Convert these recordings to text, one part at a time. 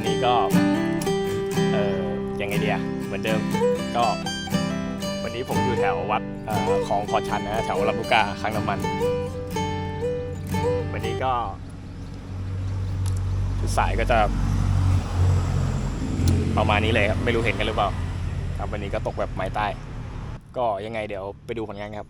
วันนี้ก็เออยังไงเดียเหมือนเดิมก็ วันนี้ผมอยู่แถววัดเออของคอชันนะฮะแถวลำลูกกาคลังน้ำมัน วันนี้ก็สายก็จะ ประมาณนี้เลยครับ ไม่รู้เห็นกันหรือเปล่า ครับวันนี้ก็ตกแบบไม้ใต้ ก็ยังไงเดี๋ยวไปดูผลงานครับ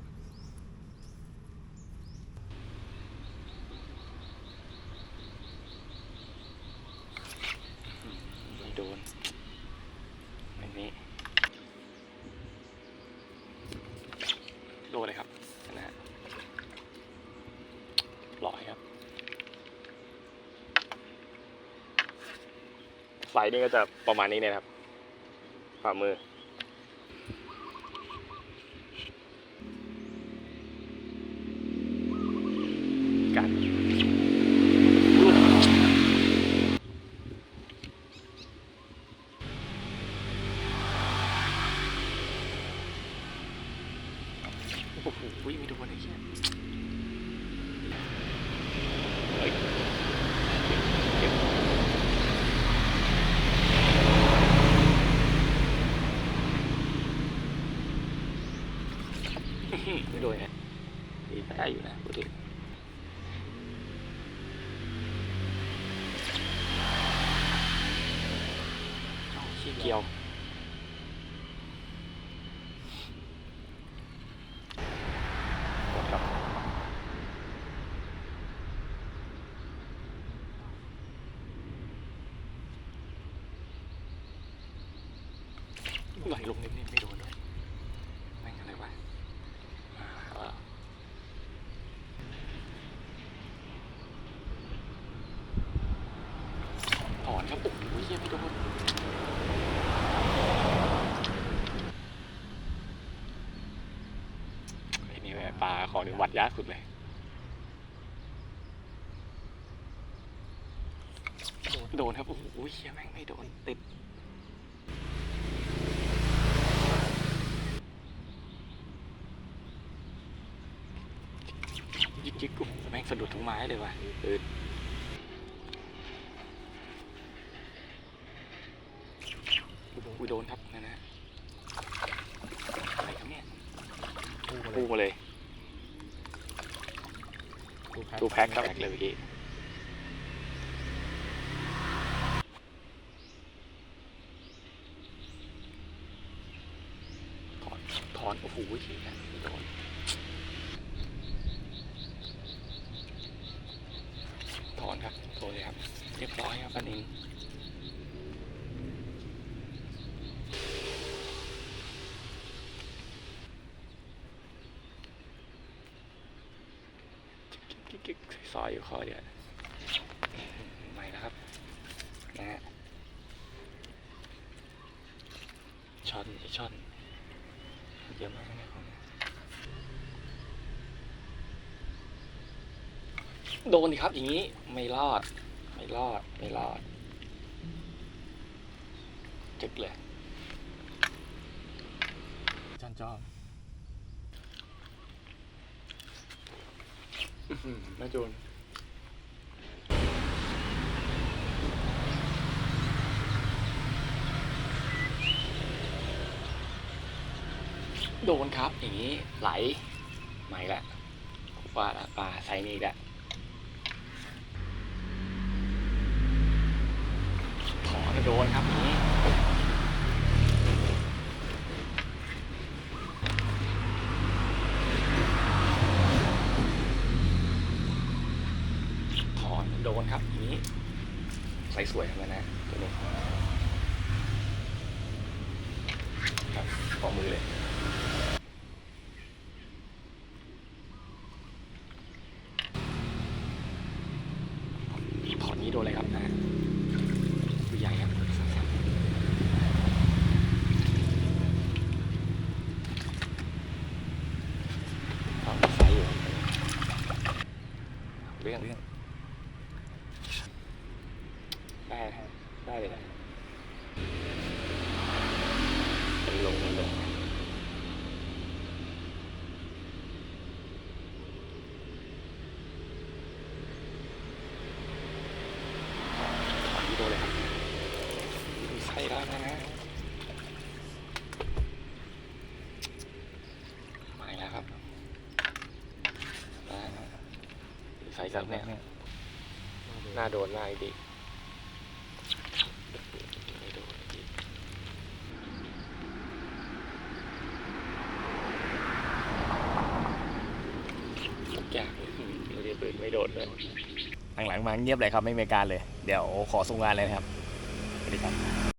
ไม่โดนอันนี้ โดนเลยครับนะฮะลอยครับ ไฟนี่ก็จะประมาณนี้เนี่ยนะครับฝ่ามือ กันโอ้โหไม่โดนไอ้เหี้ยเฮ้ยเก็บอื้อหือไม่โดนไงดีได้อยู่นะพูดถึง เอาขี้เกียว กดครับ ไหลลงนิดๆไม่โดนด้วยแม่งอะไรวะอ่าเอาละถอนครับโอ้โหเหี้ยไม่โดน ไอ้นี่แหละปลา ของนี่วัดยากสุดเลยโดนครับโอ้โหเฮียแม่งไม่โดนติดยิกยิกโอ้โหแม่งสะดุดทุกไม้เลยว่ะเออโอ้โหโดนครับนั่นนะอะไรครับเนี่ยพูมาเลยตู แพ็คครับแพ็คเลยเมื่อกี้ถอนถอนโอ้โหเหี้ยโดนถอนครับโดนเลยครับ เรียบร้อยครับปันเอง กิ๊กกิ๊กซอยอยู่คอเดียวใหม่นะครับนะฮะช่อนไอช่อนเยอะมากนะของโดนดิครับอย่างนี้ไม่รอด ไม่รอด ไม่รอดจึกเลยจอนจอม แม่จูนโดนครับ อย่างนี้ไหลไม่ละว่าละปลาไซส์นี้อีกละถอนโดนครับอย่างนี้ ถอนโด นครับอย่างนี้ใส่สวยเหมือนกันนะตัวนี้ครับขอมือเลยมีพอร์ตนี้โดนอะไรครับนะตัวใหญ่ครับสั้นๆเอาใส่อยู่เรื่องเรื่อง ได้ครับได้เลยนะมันลงมันลง แล้วนะมาอีกแล้วครับมาใส่สักเนี่ยหน้าโดนหน้าอีกดีไม่โดนอีกทุกอย่างเลยไม่ได้เปิดไม่โดนเลยหลังๆมาเงียบเลยครับไม่มีการเลย เดี๋ยวขอส่งงานเลยนะครับสวัสดีครับ